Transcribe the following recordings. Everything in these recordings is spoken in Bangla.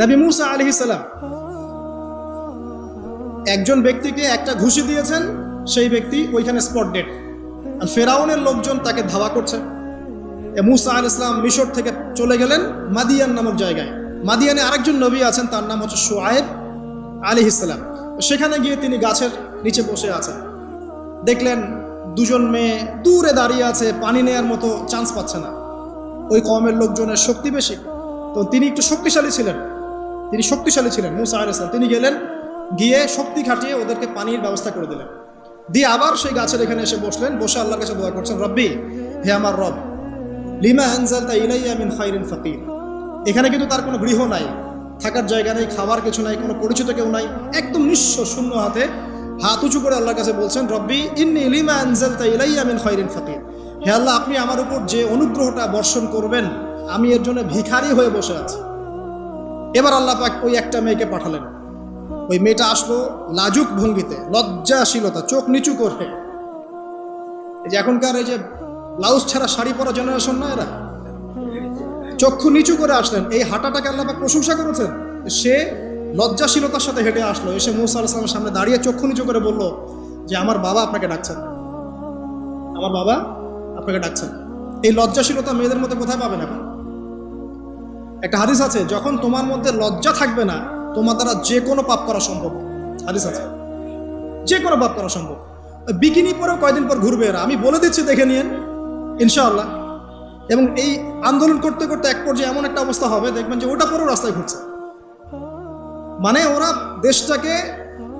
নবী মুসা আলহি সালাম। একজন ব্যক্তিকে একটা ঘুষি দিয়েছেন, সেই ব্যক্তি ওইখানে স্পট ডেট আর ফেরাউনের লোকজন তাকে ধাওয়া করছে। মুসা আল ইসলাম মিশর থেকে চলে গেলেন মাদিয়ান নামক জায়গায়। মাদিয়ানে আরেকজন নবী আছেন, তার নাম হচ্ছে সোয়েব আলি ইসলাম সেখানে গিয়ে তিনি গাছের নিচে বসে আছেন। দেখলেন দুজন মেয়ে দূরে দাঁড়িয়ে আছে, পানি নেয়ার মতো চান্স পাচ্ছে না। ওই কমের লোকজনের শক্তি বেশি। তো তিনি একটু শক্তিশালী ছিলেন। তিনি শক্তিশালী ছিলেন, মুসা আল ইসলাম তিনি গেলেন, গিয়ে শক্তি খাটিয়ে ওদেরকে পানির ব্যবস্থা করে দিলেন। দিয়ে আবার সেই গাছের এখানে এসে বসলেন, বসে আল্লাহর কাছে দোয়া করছেন, রব্বি, হে আমার রব, লিমা আনজালতা ইলাইয়া মিন খাইরিন ফাকির। এখানে কিন্তু তার কোনো গৃহ নাই, থাকার জায়গা নেই, খাবার কিছু নাই, কোনো পরিচিত কেউ নাই। একদম নিঃস্ব, শূন্য হাতে হাত উঁচু করে আল্লাহর কাছে বলছেন, রব্বি, ইন্নি লিমা আনজালতা ইলাইয়া মিন খাইরিন ফাকির। হে আল্লাহ, আপনি আমার উপর যে অনুগ্রহটা বর্ষণ করবেন, আমি এর জন্য ভিখারি হয়ে বসে আছি। এবার আল্লাহ পাক ওই একটা মেয়েকে পাঠালেন। ওই মেয়েটা আসলো লাজুক ভঙ্গিতে, লজ্জাশীলতা, চোখ নিচু করে। এই যে এখনকার এই যে ব্লাউজ ছাড়া শাড়ি পরা জেনারেশন না এরা? চক্ষু নিচু করে আসলেন। এই হাঁটাটাকে আল্লাহ প্রশংসা করেছেন। সে লজ্জাশীলতার সাথে হেঁটে আসলো। এসে মুসা সামনে দাঁড়িয়ে চক্ষু নিচু করে বলল, যে আমার বাবা আপনাকে ডাকছেন। আমার বাবা আপনাকে ডাকছেন। এই লজ্জাশীলতা মেয়েদের মধ্যে কোথায় পাবেন এখন? একটা হাদিস আছে, যখন তোমার মধ্যে লজ্জা থাকবে না, তোমার দ্বারা যে কোনো পাপ করা সম্ভব। হাদিস আছে। যে কোনো পাপ করা সম্ভব। বিকিনি পরেও কয়দিন পর ঘুরবে এরা। আমি বলে দিচ্ছি, দেখে নিন ইনশাআল্লাহ। এবং এই আন্দোলন করতে করতে এক পর্যায়ে এমন একটা অবস্থা হবে, দেখবেন যে ওটা পরেও রাস্তায় ঘুরছে। মানে ওরা দেশটাকে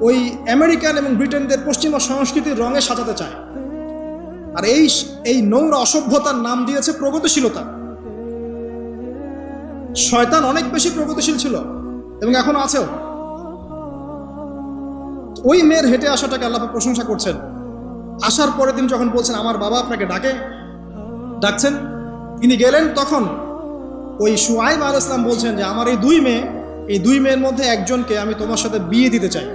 ওই আমেরিকান এবং ব্রিটেনদের পশ্চিমা সংস্কৃতির রঙে সাজাতে চায়। আর এই এই নোংরা অসভ্যতার নাম দিয়েছে প্রগতিশীলতা। শয়তান অনেক বেশি প্রগতিশীল ছিল এবং এখন আছেও। ওই মেয়ের হেঁটে আসাটাকে আল্লাহ প্রশংসা করছেন। আসার পরে তিনি যখন বলছেন, আমার বাবা আপনাকে ডাকে, ডাকছেন, তিনি গেলেন তখন ওই সুয়াইব আল ইসলাম বলছেন যে, আমার এই দুই মেয়ে, এই দুই মেয়ের মধ্যে একজনকে আমি তোমার সাথে বিয়ে দিতে চাই।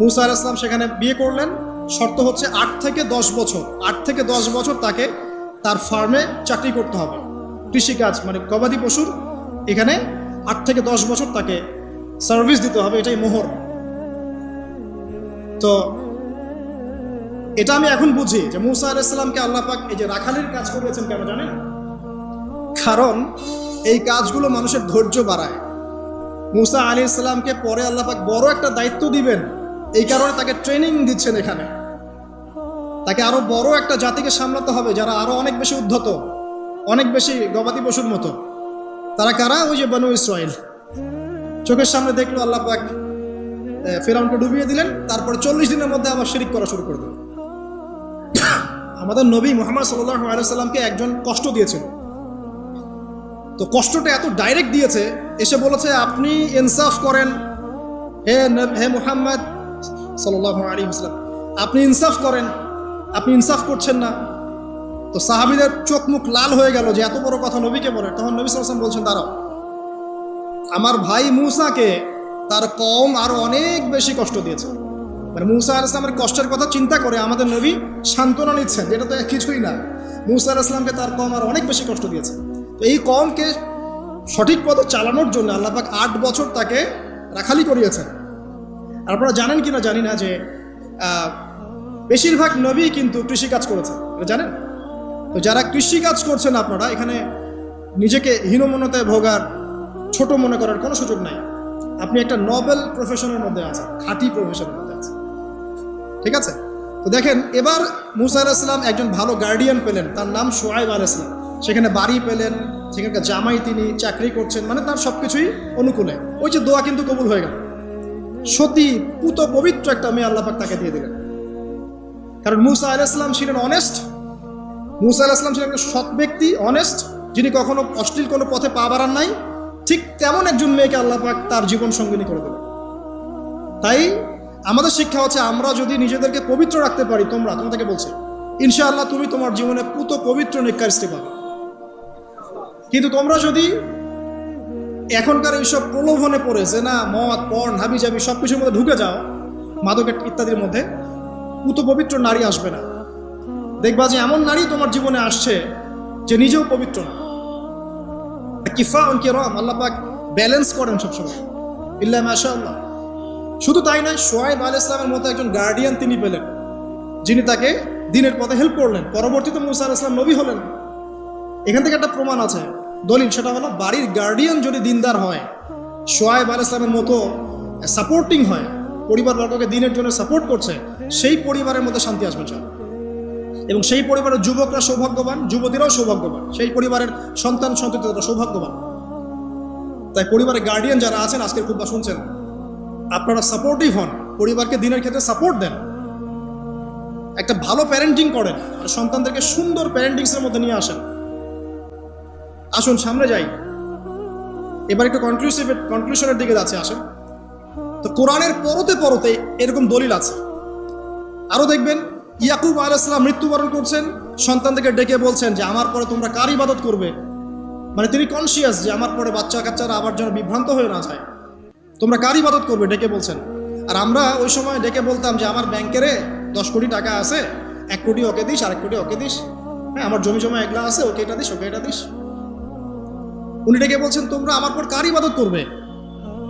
মুসা আল ইসলাম সেখানে বিয়ে করলেন। শর্ত হচ্ছে আট থেকে দশ বছর। আট থেকে দশ বছর তাকে তার ফার্মে চাকরি করতে হবে। কৃষিকাজ মানে গবাদি পশুর এখানে আট থেকে দশ বছর তাকে সার্ভিস দিতে হবে, এটাই মোহর। তো এটা আমি এখন বুঝি যে মুসা আলাইসাল্লামকে আল্লাহ পাক এই যে রাখালির কাজ করেছেন কেন জানেন? কারণ এই কাজগুলো মানুষের ধৈর্য বাড়ায়। মুসা আলী ইসলামকে পরে আল্লাহ পাক বড় একটা দায়িত্ব দিবেন, এই কারণে তাকে ট্রেনিং দিচ্ছেন এখানে। তাকে আরও বড় একটা জাতিকে সামলাতে হবে যারা আরও অনেক বেশি উদ্ধত। অনেক বেশি গবাদি পশুর মতো। তারা কারা? ওই যে বনু ইসরায়েল চোখের সামনে দেখল আল্লাহ পাক ফেরাউনকে ডুবিয়ে দিলেন, তারপর চল্লিশ দিনের মধ্যে আবার শিরিক করা শুরু করে দিল। আমাদের নবী মোহাম্মদ সাল্লাহ আলাইসাল্লামকে একজন কষ্ট দিয়েছিল। তো কষ্টটা এত ডাইরেক্ট দিয়েছে, এসে বলেছে, আপনি ইনসাফ করেন। হে হে মুহাম্মদ সাল্লাহ আলী আপনি ইনসাফ করেন। আপনি ইনসাফ করছেন না। তো সাহাবিদের চোখ মুখ লাল হয়ে গেল যে এত বড় কথা নবীকে বলে। তখন নবী সালাম বলছেন, দাঁড়াও। আমার ভাই মুসাকে তার কম আরও অনেক বেশি কষ্ট দিয়েছে। মানে মুসা আল ইসলামের কষ্টের কথা চিন্তা করে আমাদের নবী সান্ত্বনা নিচ্ছেন, যেটা তো কিছুই না। মুসা আল ইসলামকে তার কম আর অনেক বেশি কষ্ট দিয়েছে। তো এই কমকে সঠিক পথে চালানোর জন্য আল্লাহ পাক আট বছর তাকে রাখালি করিয়েছেন। আর আপনারা জানেন কি না জানি না যে বেশিরভাগ নবী কিন্তু কৃষিকাজ করেছে জানেন? তো যারা কৃষিকাজ করছেন আপনারা, এখানে নিজেকে হীনমনতায় ভোগার, ছোট মনে করার কোনো সুযোগ নাই। আপনি একটা নবেল প্রফেশনের মধ্যে আছেন, খাঁটি প্রফেশনের মধ্যে আছেন। ঠিক আছে? তো দেখেন, এবার মুসা আলাহিসাম একজন ভালো গার্ডিয়ান পেলেন, তার নাম সোহাইব আলাইসলাম সেখানে বাড়ি পেলেন, সেখানকার জামাই তিনি, চাকরি করছেন মানে তার সব কিছুই অনুকূলে। ওই যে দোয়া কিন্তু কবুল হয়ে গেল। সতী, পুত, পবিত্র একটা মেয়ে আল্লাপাক তাকে দিয়ে দিলেন। কারণ মুসা আলাইসলাম ছিলেন অনেস্ট মুসা আলাহিসাম ছিলেন একটা সৎ ব্যক্তি অনেস্ট যিনি কখনো অশ্লীল কোনো পথে পা বাড়ান নাই। ঠিক তেমন একজন মেয়েকে আল্লাহ তার জীবন সঙ্গিনী করে দেবেন। তাই আমাদের শিক্ষা হচ্ছে, আমরা যদি নিজেদেরকে পবিত্র রাখতে পারি, তোমরা তোমাদেরকে বলছি? ইনশাআল্লাহ তুমি তোমার জীবনে পুত পবিত্র নিকারিস্তি পাবে। কিন্তু তোমরা যদি এখনকার এইসব প্রলোভনে পড়ে যে না মদ, পর্ন হাবি জাবি সব কিছুর মধ্যে ঢুকে যাও মাদক ইত্যাদির মধ্যে, পুত পবিত্র নারী আসবে না। দেখবা যে এমন নারী তোমার জীবনে আসছে যে নিজেও পবিত্র না। কিফা অনকে রম আল্লাহ পাক ব্যালেন্স করেন সবসময়। ইল্লা মাশা আল্লাহ শুধু তাই নয়, সোয়াইব আল ইসলামের মতো একজন গার্ডিয়ান তিনি পেলেন, যিনি তাকে দিনের পথে হেল্প করলেন। পরবর্তীতে মুসা আল ইসলাম নবী হলেন। এখান থেকে একটা প্রমাণ আছে। দলিল, সেটা হলো বাড়ির গার্ডিয়ান যদি দিনদার হয়, সোয়াইব আল ইসলামের মতো সাপোর্টিং হয়, পরিবারবর্গকে দিনের জন্য সাপোর্ট করছে, সেই পরিবারের মধ্যে শান্তি আসবে চান এবং সেই পরিবারের যুবকরা সৌভাগ্যবান, যুবতীরাও সৌভাগ্যবান। সেই পরিবারের সন্তান সন্ততিরা সৌভাগ্যবান। তাই পরিবারের গার্ডিয়ান যারা আছেন, আজকের খুব শুনছেন, আপনারা সাপোর্টিভ হন। পরিবারকে দিনের ক্ষেত্রে সাপোর্ট দেন। একটা ভালো প্যারেন্টিং করেন আর সন্তানদেরকে সুন্দর প্যারেন্টিংসের মধ্যে নিয়ে আসেন। আসুন, সামনে যাই। এবার একটু কনক্লুসিভ কনক্লুশনের দিকে যাচ্ছে, আসেন। তো কোরআনের পরতে পরতে এরকম দলিল আছে। আরও দেখবেন ইয়াকুব আলাইসালাম মৃত্যুবরণ করছেন, সন্তানদেরকে ডেকে বলছেন যে, আমার পরে তোমরা কার ইবাদত করবে? মানে তিনি কনসিয়াস যে, আমার পরে বাচ্চা কাচ্চারা আবার যেন বিভ্রান্ত হয়ে না যায়। তোমরা কার ইবাদত করবে? ডেকে বলছেন। আর আমরা ওই সময় ডেকে বলতাম যে, আমার ব্যাংকেরে দশ কোটি টাকা আছে, এক কোটি ওকে দিস, আরেক কোটি ওকে দিস। হ্যাঁ আমার জমি জমা একলা আছে, ওকে এটা দিস, ওকে এটা দিস। উনি ডেকে বলছেন, তোমরা আমার পর কার ইবাদত করবে?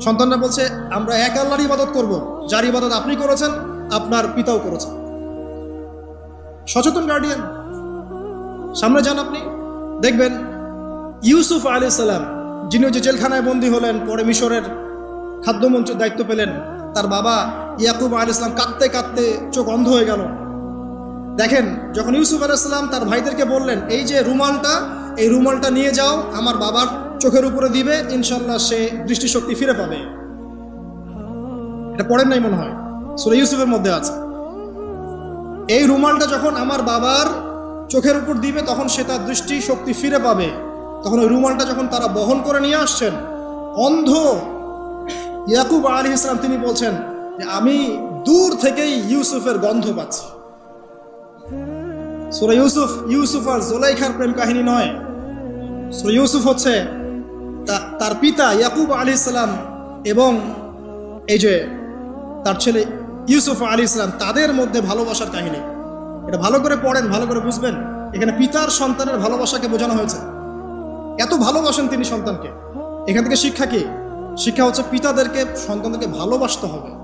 সন্তানরা বলছে, আমরা এক আল্লাহর ইবাদত করব, যার ইবাদত আপনি করেছেন, আপনার পিতাও করেছেন। সচেতন গার্ডিয়ান সামনে যান আপনি। দেখবেন ইউসুফ আলী সালাম, যিনি যে জেলখানায় বন্দী হলেন, পরে মিশরের খাদ্যমন্ত্রীর দায়িত্ব পেলেন, তার বাবা ইয়াকুব আলী ইসলাম কাঁদতে কাঁদতে চোখ অন্ধ হয়ে গেল। দেখেন, যখন ইউসুফ আলাইসাল্লাম তার ভাইদেরকে বললেন, এই যে রুমালটা, এই রুমালটা নিয়ে যাও, আমার বাবার চোখের উপরে দিবে ইনশাল্লাহ সে দৃষ্টিশক্তি ফিরে পাবে। এটা পড়েন নাই মনে হয়। সুরে ইউসুফের মধ্যে আছে। এই রুমালটা যখন আমার বাবার চোখের উপর দিবে, তখন সে তার দৃষ্টি শক্তি ফিরে পাবে। তখন ওই রুমালটা যখন তারা বহন করে নিয়ে আসছেন, অন্ধ ইয়াকুব আলী ইসলাম তিনি বলছেন যে, আমি দূর থেকেই ইউসুফের গন্ধ পাচ্ছি। সুরা ইউসুফ ইউসুফ আর জোলাইখার প্রেম কাহিনী নয়। সুরা ইউসুফ হচ্ছে তার পিতা ইয়াকুব আলী ইসলাম এবং এই যে তার ছেলে ইউসুফ আলী ইসলাম তাদের মধ্যে ভালোবাসার কাহিনী। এটা ভালো করে পড়েন, ভালো করে বুঝবেন। এখানে পিতার সন্তানের ভালোবাসাকে বোঝানো হয়েছে। এত ভালোবাসেন তিনি সন্তানকে। এখান থেকে শিক্ষা কি? শিক্ষা হচ্ছে পিতাদেরকে, সন্তানদেরকে ভালোবাসতে হবে।